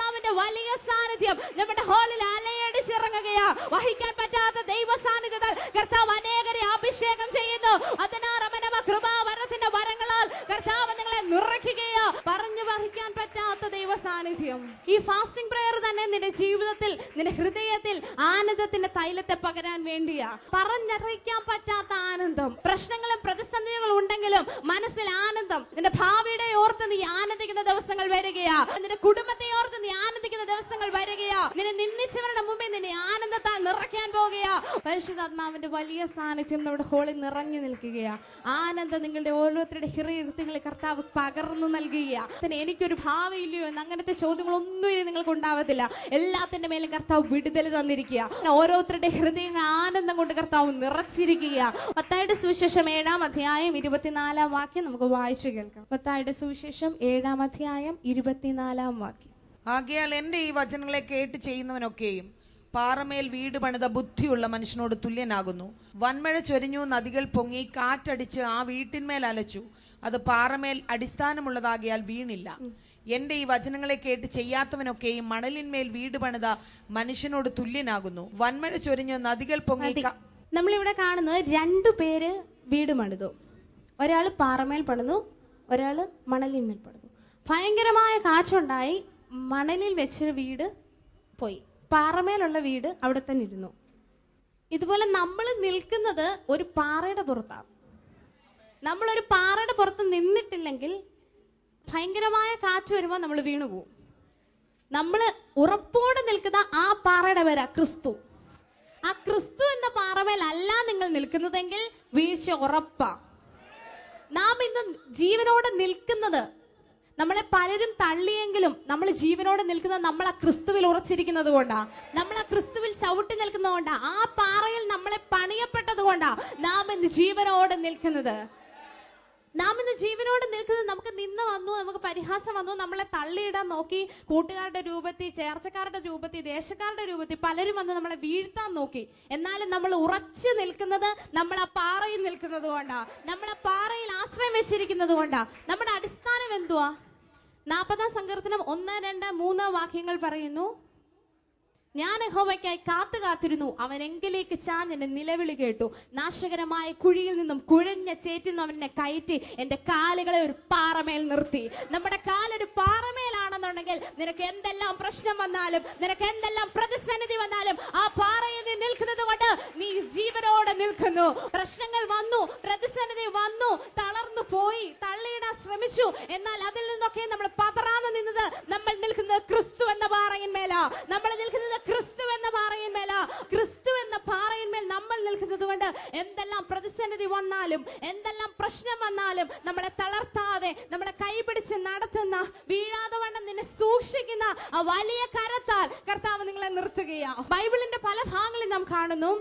പരിശുദ്ധാത്മാവിന്റെ വലിയ സാന്നിധ്യം നമ്മുടെ ഹാളിൽ അലയടിച്ചിറങ്ങുകയാ. വഹിക്കാൻ പറ്റാത്ത ദൈവ സാന്നിധ്യത്താൽ കർത്താവ് അനേകരെ അഭിഷേകം ചെയ്യുന്നു. അതിനാറമനമ കൃപാവരത്തിന്റെ വരങ്ങളാൽ കർത്താവ് നിങ്ങളെ നിറയ്ക്കുകയാ. പറഞ്ഞു വഹിക്കാൻ പറ്റാത്ത ദൈവ സാന്നിധ്യം ഈ ഫാസ്റ്റിംഗ് പ്രയർ തന്നെ നിന്റെ ജീവിതത്തിൽ നിന്റെ ഹൃദയത്തിൽ ആനന്ദത്തിന്റെ തൈലത്തെ പകരാൻ വേണ്ടിയാ. പറഞ്ഞറിയിക്കാൻ പറ്റാത്ത ആനന്ദം. പ്രശ്നങ്ങളും പ്രതിസന്ധികളും ഉണ്ടെങ്കിലും മനസ്സിൽ ആനന്ദം നിന്റെ ഭാവിയുടെ ഓർത്ത് നീ ആനന്ദിക്കുന്ന ദിവസങ്ങൾ വരികയാ. നിന്റെ കുടുംബത്തെ ഓർത്ത് നീ ആനന്ദിക്കുന്ന ദിവസങ്ങൾ വരികയാ. നിന്നെ നിന്ദിച്ചവരുടെ മുമ്പിൽ നിന്നെ ആനന്ദത്താൽ നിറയ്ക്കാൻ പോകുകയാ. പരിശുദ്ധാത്മാവിന്റെ വലിയ സാന്നിധ്യം നമ്മുടെ ഹോളിൽ നിറഞ്ഞു നിൽക്കുകയാ. ആനന്ദം നിങ്ങളുടെ ഓരോരുത്തരുടെ ഹൃദയങ്ങളിൽ കർത്താവ് പകർന്നു നൽകുകയാ. പിന്നെ എനിക്കൊരു ഭാവിയില്ലയോ എന്ന് അങ്ങനത്തെ ചോദ്യങ്ങളൊന്നും ഇനി നിങ്ങൾക്ക് ഉണ്ടാവത്തില്ല. എല്ലാത്തിന്റെ മേലും കർത്താവ് വിടുതൽ തന്നിരിക്കുക ഓരോരുത്തരുടെ ഹൃദയങ്ങൾ ആനന്ദം കൊണ്ട് കർത്താവ് നിറച്ചിരിക്കുക പത്തായിട്ട് സുവിശേഷം ഏഴാം അധ്യായം ഇരുപത്തിനാലാം വാക്യം നമുക്ക് വായിച്ചു കേൾക്കാം. പത്തായിട്ട് സുവിശേഷം ഏഴാം അധ്യായം ഇരുപത്തിനാലാം വാക്യം. ആകയാൽ എന്റെ ഈ വചനങ്ങളെ കേട്ട് ചെയ്യുന്നവനൊക്കെയും പാറമേൽ വീട് പണിത ബുദ്ധിയുള്ള മനുഷ്യനോട് തുല്യനാകുന്നു. വൻമഴ ചൊരിഞ്ഞു നദികൾ പൊങ്ങി കാറ്റടിച്ച് ആ വീട്ടിന്മേൽ അലച്ചു. അത് പാറമേൽ അടിസ്ഥാനമുള്ളതാകിയാൽ വീണില്ല. എന്റെ ഈ വചനങ്ങളെ കേട്ട് ചെയ്യാത്തവനൊക്കെയും മണലിന്മേൽ വീട് പണിത മനുഷ്യനോട് തുല്യനാകുന്നു. വൻമഴ ചൊരിഞ്ഞ് നദികൾ പൊങ്ങി നമ്മളിവിടെ കാണുന്നത് രണ്ടു പേര് വീട് പണിതു. ഒരാൾ പാറമേൽ പണിതു ഒരാൾ മണലിന്മേൽ പണിതു. ഭയങ്കരമായ കാറ്റുണ്ടായി. മണലിൽ വെച്ച വീട് പോയി. പാറമേലുള്ള വീട് അവിടെ തന്നെ ഇരുന്നു. ഇതുപോലെ നമ്മൾ നിൽക്കുന്നത് ഒരു പാറയുടെ പുറത്താണ് നമ്മളൊരു പാറയുടെ പുറത്ത് നിന്നിട്ടില്ലെങ്കിൽ ഭയങ്കരമായ കാറ്റ് വരുമ്പോൾ നമ്മൾ വീണു പോവും. നമ്മൾ ഉറപ്പോടെ നിൽക്കുന്ന ആ പാറയുടെ പേരാ ക്രിസ്തു. ആ ക്രിസ്തു എന്ന പാറമേലല്ല നിങ്ങൾ നിൽക്കുന്നതെങ്കിൽ വീഴ്ച ഉറപ്പാ. നാം ഇന്ന് ജീവനോടെ നിൽക്കുന്നത് നമ്മളെ പലരും തള്ളിയെങ്കിലും നമ്മൾ ജീവനോടെ നിൽക്കുന്ന നമ്മൾ ആ ക്രിസ്തുവിൽ ഉറച്ചിരിക്കുന്നത് കൊണ്ടാ. നമ്മൾ ആ ക്രിസ്തുവിൽ ചവിട്ടി നിൽക്കുന്നത് കൊണ്ടാ. ആ പാറയിൽ നമ്മളെ പണിയപ്പെട്ടത് കൊണ്ടാ നാം ഇന്ന് ജീവനോടെ നിൽക്കുന്നത്. നാം ഇന്ന് ജീവനോട് നിൽക്കുന്നത് നമുക്ക് നിന്ന് വന്നു നമുക്ക് പരിഹാസം വന്നു നമ്മളെ തള്ളിയിടാൻ നോക്കി കൂട്ടുകാരുടെ രൂപത്തിൽ ചേർച്ചക്കാരുടെ രൂപത്തിൽ ദേശക്കാരുടെ രൂപത്തിൽ പലരും വന്ന് നമ്മളെ വീഴ്ത്താൻ നോക്കി. എന്നാലും നമ്മൾ ഉറച്ചു നിൽക്കുന്നത് നമ്മൾ ആ പാറയിൽ നിൽക്കുന്നത് കൊണ്ടാ. നമ്മൾ ആ പാറയിൽ ആശ്രയം വെച്ചിരിക്കുന്നത് കൊണ്ടാ. നമ്മുടെ അടിസ്ഥാനം എന്തുവാ? നാൽപ്പതാം സങ്കീർത്തനം ഒന്ന് രണ്ട് മൂന്ന് വാക്യങ്ങൾ പറയുന്നു. ഞാൻ യഹോവയ്ക്കായി കാത്തു കാത്തിരുന്നു. അവൻ എങ്കിലേക്ക് ചാഞ്ഞെന്റെ നിലവിളി കേട്ടു. നാശകരമായ കുഴിയിൽ നിന്നും കുഴഞ്ഞ ചേറ്റിൽ നിന്ന് അവനെ കയറ്റി എന്റെ കാലുകളെ ഒരു പാറമേൽ നിർത്തി. നമ്മുടെ കാലൊരു പാറമേലാണെന്നുണ്ടെങ്കിൽ നിനക്ക് എന്തെല്ലാം പ്രശ്നം വന്നാലും നിനക്ക് എന്തെല്ലാം പ്രതിസന്ധി വന്നാലും ആ പാറയിൽ നീ നിൽക്കുന്നത് കൊണ്ട് നീ ജീവനോടെ നിൽക്കുന്നു. പ്രശ്നങ്ങൾ വന്നു പ്രതിസന്ധി വന്നു തളർന്നു പോയി തള്ളിയിടാൻ ശ്രമിച്ചു. എന്നാൽ അതിൽ നിന്നൊക്കെ നമ്മൾ പതറാന്ന് നിന്നത് നമ്മൾ നിൽക്കുന്നത് ക്രിസ്തു എന്ന പാറയിന്മേലാ. നമ്മൾ നിൽക്കുന്നത് ക്രിസ്തു എന്ന പാറയിന്മേലാ ക്രിസ്തു എന്ന പാറയിന്മേൽ നമ്മൾ നിൽക്കുന്നത് കൊണ്ട് എന്തെല്ലാം പ്രതിസന്ധി വന്നാലും എന്തെല്ലാം പ്രശ്നം വന്നാലും നമ്മളെ തളർത്താതെ നമ്മളെ കൈപിടിച്ച് നടത്തുന്ന വീഴാതെ വണ്ണം നിന്നെ സൂക്ഷിക്കുന്ന ആ വലിയ കരത്താൽ കർത്താവ് നിങ്ങളെ നിർത്തുകയാ. ബൈബിളിന്റെ പല ഭാഗങ്ങളിൽ നാം കാണുന്നു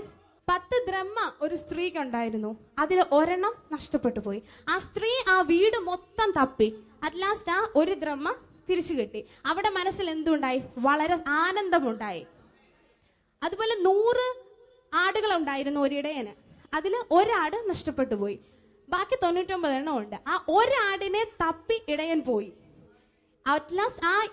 പത്ത് ദ്രഹ്മ ഒരു സ്ത്രീക്ക് ഉണ്ടായിരുന്നു അതിൽ ഒരെണ്ണം നഷ്ടപ്പെട്ടു പോയി. ആ സ്ത്രീ ആ വീട് മൊത്തം തപ്പി. അറ്റ് ലാസ്റ്റ് ആ ഒരു ദ്രഹ്മ തിരിച്ചു കിട്ടി. അവിടെ മനസ്സിൽ എന്തുണ്ടായി? വളരെ ആനന്ദമുണ്ടായി. അതുപോലെ നൂറ് ആടുകൾ ഉണ്ടായിരുന്നു ഒരിടയന് അതിൽ ഒരാട് നഷ്ടപ്പെട്ടു പോയി. ബാക്കി തൊണ്ണൂറ്റൊമ്പത് എണ്ണം ഉണ്ട്. ആ ഒരാടിനെ തപ്പി ഇടയൻ പോയി. അറ്റ്ലാസ്റ്റ് ആ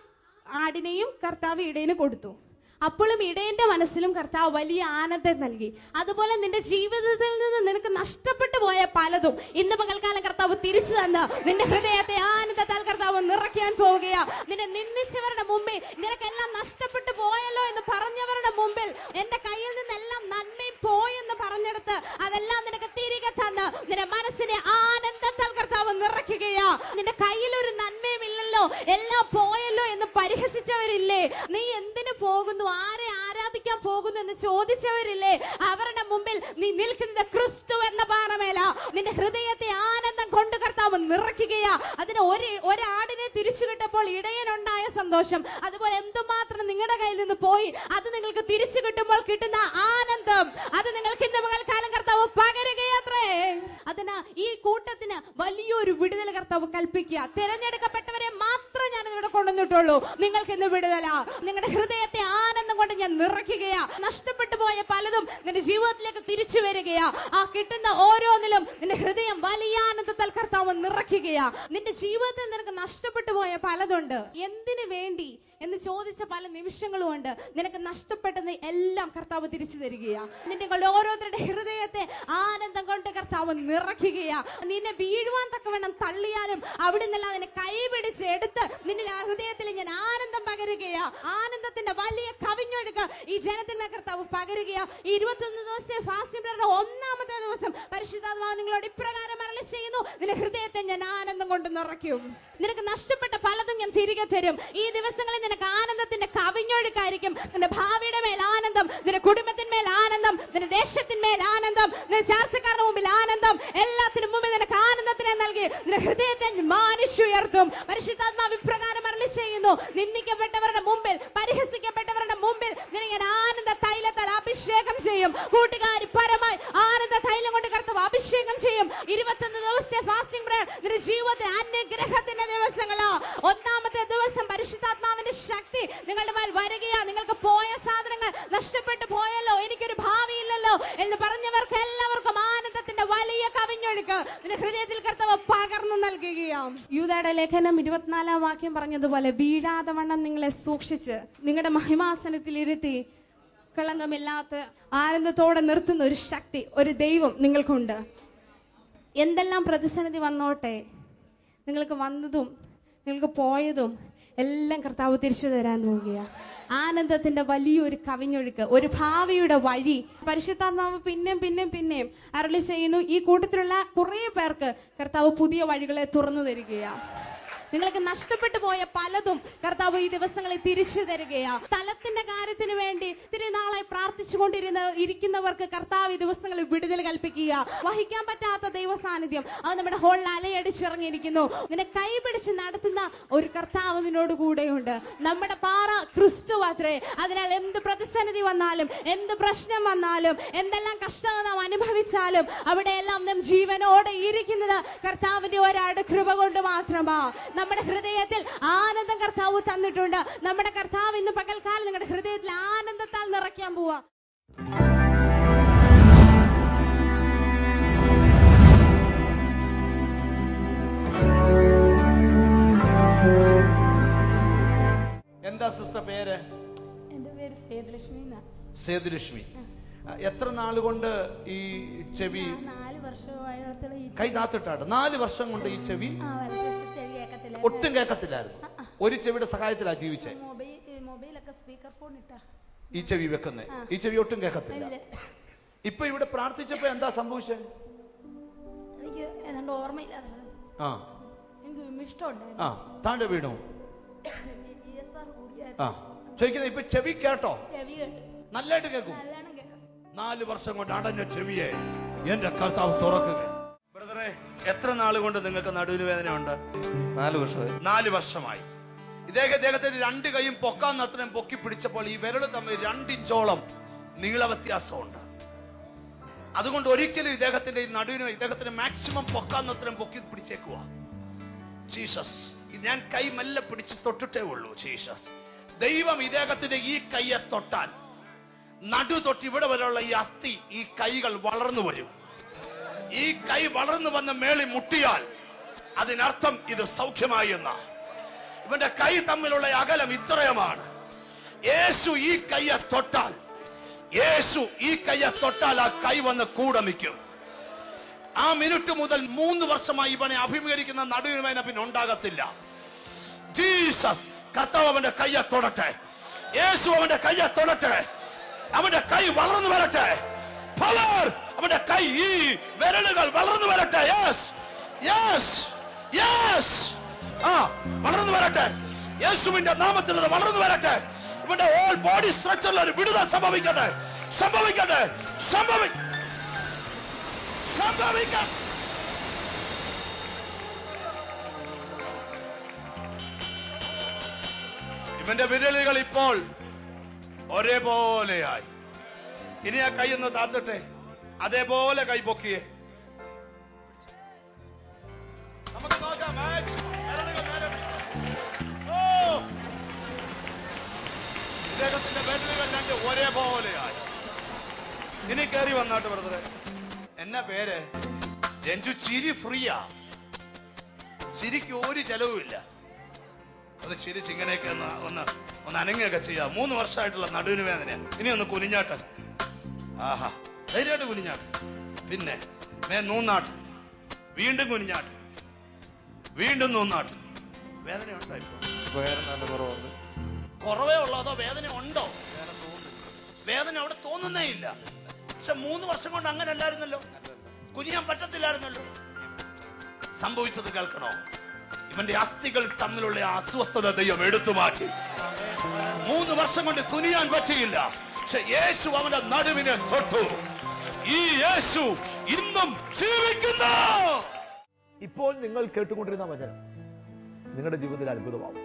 ആടിനെയും കർത്താവ് ഇടയന് കൊടുത്തു. അപ്പോഴും ഇടയന്റെ മനസ്സിലും കർത്താവ് വലിയ ആനന്ദം നൽകി. അതുപോലെ നിന്റെ ജീവിതത്തിൽ നിന്ന് നിനക്ക് നഷ്ടപ്പെട്ടു പോയ പലതും ഇന്ന് പകൽക്കാലം കർത്താവ് തിരിച്ചു തന്ന്. നിന്റെ ഹൃദയത്തെ ആനന്ദത്താൽ കർത്താവ് നിറയ്ക്കാൻ പോവുകയാ. നിന്നെ നിന്ദിച്ചവരുടെ മുമ്പിൽ നിനക്കെല്ലാം നഷ്ടപ്പെട്ടു പോയല്ലോ എന്ന് പറഞ്ഞവരുടെ മുമ്പിൽ എന്റെ കയ്യിൽ നിന്നെല്ലാം നന്മയും പോയെന്ന് പറഞ്ഞെടുത്ത് അതെല്ലാം നിനക്ക് തിരികെ തന്ന്. നിന്റെ മനസ്സിനെ ആനന്ദത്താൽ കർത്താവ് നിറയ്ക്കുകയാ. നിന്റെ കയ്യിൽ ഒരു ഇല്ലല്ലോ എല്ലാം പോയല്ലോ എന്ന് പരിഹസിച്ചവരില്ലേ? നീ എന്തിനു പോകുന്നു? ആരെ ആരാധിക്കാൻ പോകുന്നു എന്ന് ചോദിച്ചവരില്ലേ? അവരുടെ മുമ്പിൽ നീ നിൽക്കുന്നത് ക്രിസ്തു എന്ന പാറമേല നിന്റെ ഹൃദയത്തെ ആനന്ദം കൊണ്ട് കർത്താവ് നിറയ്ക്കുകയാ. അതിന് ഒരു ഒരാടിനെ തിരിച്ചു കിട്ടപ്പോൾ ഇടയനുണ്ടായ സന്തോഷം. അതുപോലെ എന്തുമാത്രം നിങ്ങളുടെ കയ്യിൽ നിന്ന് പോയി അത് നിങ്ങൾക്ക് തിരിച്ചു കിട്ടുമ്പോൾ കിട്ടുന്ന ആനന്ദം. അത് നിങ്ങൾക്ക് ഇന്ന് കാലം കർത്താവ് പകരുകയത്രേ അതിന് ഈ കൂട്ടത്തിന് വലിയൊരു വിടുതൽ കർത്താവ് കൽപ്പിക്കുക. തിരഞ്ഞെടുക്കപ്പെട്ടവരെ മാത്രം ഞാൻ ഇവിടെ കൊണ്ടുവന്നിട്ടുള്ളൂ. നിങ്ങൾക്ക് ഇന്ന് വിടുതല. നിങ്ങളുടെ ഹൃദയത്തെ ആനന്ദം കൊണ്ട് ഞാൻ നിറയ്ക്കുകയാ. നഷ്ടപ്പെട്ടു പോയ പലതും നിന്റെ ജീവിതത്തിലേക്ക് തിരിച്ചു വരികയാ. ആ കിട്ടുന്ന ഓരോന്നിലും നിന്റെ ഹൃദയം വലിയ ആനന്ദത്താൽ കർത്താവ് നിറയ്ക്കുകയാ. നിന്റെ ജീവിതത്തിൽ നിനക്ക് നഷ്ടപ്പെട്ടു പോയ പലതുണ്ട്. എന്തിനു വേണ്ടി എന്ന് ചോദിച്ച പല നിമിഷങ്ങളും ഉണ്ട്. നിനക്ക് നഷ്ടപ്പെട്ടത് എല്ലാം കർത്താവ് തിരിച്ചു തരികയാ. നിന്റെ ഓരോരുത്തരുടെ ഹൃദയത്തെ ആനന്ദം കൊണ്ട് കർത്താവ് നിറയ്ക്കുകയാ. നിന്നെ വീഴുവാൻ തക്കവണ്ണം തള്ളിയാലും അവിടെ നിന്നെല്ലാം നിന്നെ കൈപിടിച്ച് എടുത്ത് നിന്റെ ഹൃദയത്തിൽ ഞാൻ ആനന്ദം പകരുകയാ. ആനന്ദത്തിന്റെ വലിയ കവിഞ്ഞൊഴുക്ക് ഈ ജനത്തിന്റെ കർത്താവ് പകരുകയാ. ഇരുപത്തൊന്ന് ദിവസത്തെ ഫാസ്റ്റിംഗ് ഒന്നാമത്തെ ദിവസം പരിശുദ്ധാത്മാവ് നിങ്ങളോട് ഇപ്രകാരം അരളി ചെയ്യുന്നു. നിന്റെ ഹൃദയത്തെ ഞാൻ ആനന്ദം കൊണ്ട് നിറയ്ക്കും. നിനക്ക് നഷ്ടപ്പെട്ട പലതും ഞാൻ തിരികെ തരും. ഈ ദിവസങ്ങളിൽ നിനക്ക് ആനന്ദത്തിന്റെ കവിഞ്ഞൊഴുക്കായിരിക്കും. നിന്റെ ഭാവിയുടെ മേൽ ആനന്ദം നിന്റെ കുടുംബത്തിന്മേൽ ആനന്ദം നിന്റെ ദേശത്തിന്മേൽ ആനന്ദം നിന്റെ ചാർച്ചക്കാരുടെ മുമ്പിൽ ആനന്ദം. എല്ലാത്തിനും മുമ്പിൽ നിനക്ക് ആനന്ദത്തിനെ നൽകി. നിന്റെ ഹൃദയത്തെ മാനിച്ചുയർത്തും പരിശുദ്ധാത്മാവ് ഇപ്രകാരം അരളി ചെയ്യുന്നു. നിന്ദിക്കപ്പെട്ടവരുടെ മുമ്പിൽ പരിഹസിക്കപ്പെട്ടവരുടെ മുമ്പിൽ നിന്നെ ഞാൻ ആനന്ദ തൈലത്താൽ അഭിഷേകം ചെയ്യും. കൂട്ടുകാരി പരമായി ആനന്ദ തൈലം കൊണ്ട് കർത്താവ് അഭിഷേകം ചെയ്യും. ഇരുപത്തൊന്ന് ദിവസത്തെ ഫാസ്റ്റിംഗ് പ്രയർ നിന്റെ ജീവിതത്തിൽ അനുഗ്രഹത്തിന്റെ ദിവസങ്ങളോ. ഒന്നാമത്തെ ദിവസം പരിശുദ്ധാത്മാവിന്റെ ശക്തി നിങ്ങളുടെ മേൽ വരികയാ. നിങ്ങൾക്ക് പോയ സാധനങ്ങൾ നഷ്ടപ്പെട്ടു പോയല്ലോ. എനിക്കൊരു ഭാവിയില്ലല്ലോ എന്ന് പറഞ്ഞവർക്ക് എല്ലാവർക്കും ആനന്ദത്തിന്റെ വലിയ കവിഞ്ഞൊഴുക്ക്. നിന്റെ ഹൃദയത്തിൽ കർത്താവ് പകർന്നു നൽകി ലേഖനം ഇരുപത്തിനാലാം വാക്യം പറഞ്ഞതുപോലെ വീഴാതെ വണ്ണം നിങ്ങളെ സൂക്ഷിച്ച് നിങ്ങളുടെ മഹിമാസനത്തിൽ ഇരുത്തി കളങ്കമില്ലാത്ത ആനന്ദത്തോടെ നിർത്തുന്ന ഒരു ശക്തി ഒരു ദൈവം നിങ്ങൾക്കുണ്ട്. എന്തെല്ലാം പ്രതിസന്ധി വന്നോട്ടെ? നിങ്ങൾക്ക് വന്നതും നിങ്ങൾക്ക് പോയതും എല്ലാം കർത്താവ് തിരിച്ചു തരാൻ പോവുകയാണ് ആനന്ദത്തിന്റെ വലിയൊരു കവിഞ്ഞൊഴുക്ക് ഒരു ഭാവിയുടെ വഴി. പരിശുദ്ധാത്മാവ് പിന്നെയും പിന്നെയും പിന്നെയും അരളി ചെയ്യുന്നു. ഈ കൂട്ടത്തിലുള്ള കുറേ പേർക്ക് കർത്താവ് പുതിയ വഴികളെ തുറന്നു തരികയാണ് നിങ്ങൾക്ക് നഷ്ടപ്പെട്ടു പോയ പലതും കർത്താവ് ഈ ദിവസങ്ങളിൽ തിരിച്ചു തരികയാ. സ്ഥലത്തിന്റെ കാര്യത്തിന് വേണ്ടി ഇത്തിരി നാളായി പ്രാർത്ഥിച്ചുകൊണ്ടിരുന്ന ഇരിക്കുന്നവർക്ക് കർത്താവ് ഈ ദിവസങ്ങളിൽ വിടുതൽ കൽപ്പിക്കുക. വഹിക്കാൻ പറ്റാത്ത ദൈവ സാന്നിധ്യം അത് നമ്മുടെ ഹോളിൽ അലയടിച്ചിറങ്ങിയിരിക്കുന്നു. ഇങ്ങനെ കൈപിടിച്ച് നടത്തുന്ന ഒരു കർത്താവ് നിന്നോട് കൂടെയുണ്ട്. നമ്മുടെ പാറ ക്രിസ്തു അത്രേ അതിനാൽ എന്ത് പ്രതിസന്ധി വന്നാലും എന്ത് പ്രശ്നം വന്നാലും എന്തെല്ലാം കഷ്ടത നാം അനുഭവിച്ചാലും അവിടെയെല്ലാം നാം ജീവനോടെ ഇരിക്കുന്നത് കർത്താവിന്റെ ഒരാട് കൃപ കൊണ്ട് മാത്രമാ. നമ്മുടെ ഹൃദയത്തിൽ ആനന്ദം കർത്താവ് തന്നിട്ടുണ്ട്. നമ്മുടെ കർത്താവ് ഇന്ന് പകൽക്കാലം നിങ്ങളുടെ ഹൃദയത്തിൽ ആനന്ദത്താൽ നിറയ്ക്കാൻ പോവാ. എന്താ സിസ്റ്റർ പേര്? എന്റെ പേര് സേതുലക്ഷ്മി സേതുലക്ഷ്മി. എത്ര നാളുകൊണ്ട് ഈ ചെവി നാല് വർഷമായിട്ടുള്ള ഈ കൈ താത്തിട്ടാണ് നാല് വർഷം കൊണ്ട് ഈ ചെവി ഒട്ടും കേൾക്കത്തില്ലായിരുന്നു. ഒരു ചെവിയുടെ സഹായത്തിലാ ജീവിച്ചേ. ഈ ചെവി വെക്കുന്നേ. ഈ ചെവി ഒട്ടും കേൾക്കത്തില്ല. ഇപ്പൊ ഇവിടെ പ്രാർത്ഥിച്ചപ്പോ എന്താ സംഭവിച്ചേ? എനിക്ക് ഏതാണ്ട് ഓർമ്മയില്ലാതെ ആ. ആ താണ്ട വീണു. കൂടിയായിരുന്നു. ആ. ചോദിക്കുന്നത് ഇപ്പൊ ചെവി കേട്ടോ? നല്ലതായിട്ട് കേൾക്കും. നാല് വർഷം കൊണ്ട് അടഞ്ഞ ചെവിയെ എന്റെ കർത്താവ് തുറക്കുക എത്ര നാളുകൊണ്ട് കൊണ്ട് നിങ്ങൾക്ക് നടുവിന് വേദന ഉണ്ട്? നാല് വർഷമായി. നാല് വർഷമായി. ഇദ്ദേഹം ഇദ്ദേഹത്തിന് രണ്ട് കൈയും പൊക്കാൻ അത്രയും പൊക്കി പിടിച്ചപ്പോൾ ഈ വിരൽ തമ്മിൽ രണ്ടിഞ്ചോളം നീള വ്യത്യാസമുണ്ട് അതുകൊണ്ട് ഒരിക്കലും ഇദ്ദേഹത്തിന്റെ ഈ നടുവിന് ഇദ്ദേഹത്തിന് മാക്സിമം പൊക്കാൻ അത്രയും പൊക്കി പിടിച്ചേക്കുക ജീസസ് ഞാൻ കൈ മെല്ലെ പിടിച്ച് തൊട്ടിട്ടേ ഉള്ളൂ ജീസസ്. ദൈവം ഇദ്ദേഹത്തിന്റെ ഈ കൈയെ തൊട്ടാൽ നടു തൊട്ട് ഇവിടെ വരെയുള്ള ഈ അസ്ഥി ഈ കൈകൾ വളർന്നു വരും. ഈ കൈ വളർന്നു വന്ന മേളി മുട്ടിയാൽ അതിനർത്ഥം ഇത് സൗഖ്യമായി എന്ന. ഇവന്റെ കൈ തമ്മിലുള്ള അകലം ഇത്രയുമാണ്. യേശു ഈ കയ്യെ തൊട്ടാൽ യേശു ഈ കയ്യെ തൊട്ടാൽ ആ കൈ വന്ന് കൂടമിക്കും. ആ മിനിറ്റ് മുതൽ മൂന്ന് വർഷമായി ഇവനെ അഭിമുഖീകരിക്കുന്ന നടുവിനുമേന പിന്നെ ഉണ്ടാകത്തില്ല. ജീസസ് കർത്താവ് അവന്റെ കയ്യെ തൊടട്ടെ. യേശു അവന്റെ കയ്യെ തൊടട്ടെ. അവന്റെ കൈ വളർന്നു വരട്ടെ. പവർ അവന്റെ കൈ ഈ വിരലുകൾ വളർന്നു വരട്ടെ. യെസ് യെസ് യെസ് ആ വളർന്നു വരട്ടെ. യേശുവിന്റെ നാമത്തിൽ അത് വളർന്നു വരട്ടെ. ഇവന്റെ ഓൾ ബോഡി സ്ട്രക്ചറിൽ ഒരു വിടുത സംഭവിക്കട്ടെ. സംഭവിക്കട്ടെ. സംഭവി സംഭവിക്കട്ടെ ഇവന്റെ വിരലുകൾ ഇപ്പോൾ ഒരേപോലെയായി. ഇനി ആ കൈ ഒന്ന് താത്തട്ടെ അതേപോലെ കൈ പൊക്കിയേ. നമുക്ക് ഇനി കയറി വന്നാട്ട് ബ്രദറെ. എന്നാ പേര് രഞ്ജു ചിരി ഫ്രീയാ. ചിരിക്ക് ഒരു ചെലവുമില്ല അത് ചിരിച്ച് ഇങ്ങനെയൊക്കെ ഒന്ന് ഒന്ന് ഒന്ന് അനങ്ങുകയൊക്കെ ചെയ്യാം. മൂന്ന് വർഷമായിട്ടുള്ള നടുവിന് വേദന ഇനി ഒന്ന് കുനിഞ്ഞാട്ട്. ആഹാ ധൈര്യമായിട്ട് കുനിഞ്ഞാട്ട് പിന്നെ മേ നൂന്നാട്ട്. വീണ്ടും കുനിഞ്ഞാട്ട്. വീണ്ടും നൂന്നാട്ട്. വേദന ഉണ്ടോ ഇപ്പൊ? വേറെ നല്ല കുറവുണ്ട് കുറവേ ഉള്ളോ അതോ വേദന ഉണ്ടോ? വേദന അവിടെ തോന്നുന്നേ ഇല്ല. പക്ഷെ മൂന്ന് വർഷം കൊണ്ട് അങ്ങനെ അല്ലായിരുന്നല്ലോ കുനിയാൻ പറ്റത്തില്ലായിരുന്നല്ലോ. സംഭവിച്ചത് കേൾക്കണോ? ഇവന്റെ അസ്ഥികൾ തമ്മിലുള്ള അസ്വസ്ഥത ദൈവം എടുത്തു മാറ്റി. മൂന്ന് വർഷം കൊണ്ട് കുനിയാൻ പറ്റിയില്ല. പക്ഷെ യേശു അവന്റെ നടുവിനെ തൊട്ടു. ഈ യേശു ഇന്നും ജീവിക്കുന്നു. ഇപ്പോൾ നിങ്ങൾ കേട്ടുകൊണ്ടിരുന്ന വചനം നിങ്ങളുടെ ജീവിതത്തിൽ അത്ഭുതമാവും.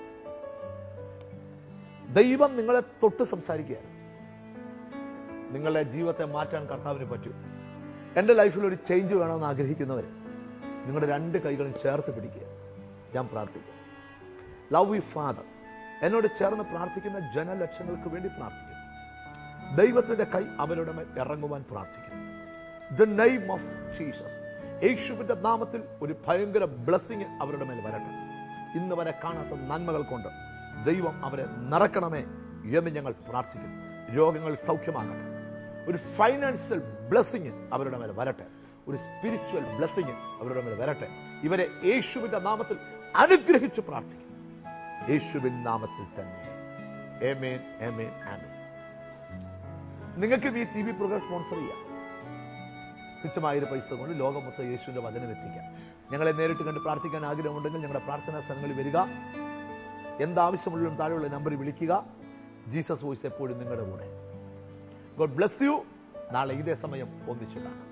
ദൈവം നിങ്ങളെ തൊട്ട് സംസാരിക്കുകയാണ്. നിങ്ങളുടെ ജീവിതത്തെ മാറ്റാൻ കർത്താവിന് പറ്റും. എന്റെ ലൈഫിൽ ഒരു ചേഞ്ച് വേണമെന്ന് ആഗ്രഹിക്കുന്നവർ നിങ്ങളുടെ രണ്ട് കൈകളും ചേർത്ത് പിടിക്കുക. ഞാൻ പ്രാർത്ഥിക്കും ലവ് യു ഫാദർ എന്നോട് ചേർന്ന് പ്രാർത്ഥിക്കുന്ന ജനലക്ഷങ്ങൾക്ക് വേണ്ടി പ്രാർത്ഥിക്കുന്നു. ദൈവത്തിന്റെ കൈ അവരുടെ മേൽ ഇറങ്ങുവാൻ പ്രാർത്ഥിക്കുന്നു. ദ നെയിം ഓഫ് ജീസസ് യേശുവിന്റെ നാമത്തിൽ ഒരു ഭയങ്കര ബ്ലെസ്സിങ് അവരുടെ മേൽ വരട്ടെ. ഇന്ന് വരെ കാണാത്ത നന്മകൾ കൊണ്ട് ദൈവം അവരെ നിറക്കണമേ എന്ന് ഞങ്ങൾ പ്രാർത്ഥിക്കുന്നു. രോഗങ്ങൾ സൗഖ്യമാകട്ടെ. ഒരു ഫൈനാൻഷ്യൽ ബ്ലെസ്സിങ് അവരുടെ മേൽ വരട്ടെ. ഒരു സ്പിരിച്വൽ ബ്ലെസ്സിങ് അവരുടെ മേൽ വരട്ടെ. ഇവരെ യേശുവിന്റെ നാമത്തിൽ അനുഗ്രഹിച്ച് പ്രാർത്ഥിക്കും യേശുവിൻ നാമത്തിൽ തന്നെ. എമേൻ എമേൻ ആമേൻ നിങ്ങൾക്ക് ഈ ടി വി പ്രോഗ്രാം സ്പോൺസർ ചെയ്യാം. തുച്ഛമായൊരു പൈസ കൊണ്ട് ലോകം മൊത്തം യേശുവിന്റെ വചനം എത്തിക്കാം. ഞങ്ങളെ നേരിട്ട് കണ്ട് പ്രാർത്ഥിക്കാൻ ആഗ്രഹമുണ്ടെങ്കിൽ ഞങ്ങളുടെ പ്രാർത്ഥനാ സ്ഥലങ്ങളിൽ വരിക. എന്താവശ്യമുള്ളതും താഴെയുള്ള നമ്പറിൽ വിളിക്കുക. ജീസസ് വോയിസ് എപ്പോഴും നിങ്ങളുടെ കൂടെ. ഗോഡ് ബ്ലെസ് യു നാളെ ഇതേ സമയം ഒന്നിച്ചു കാണാം.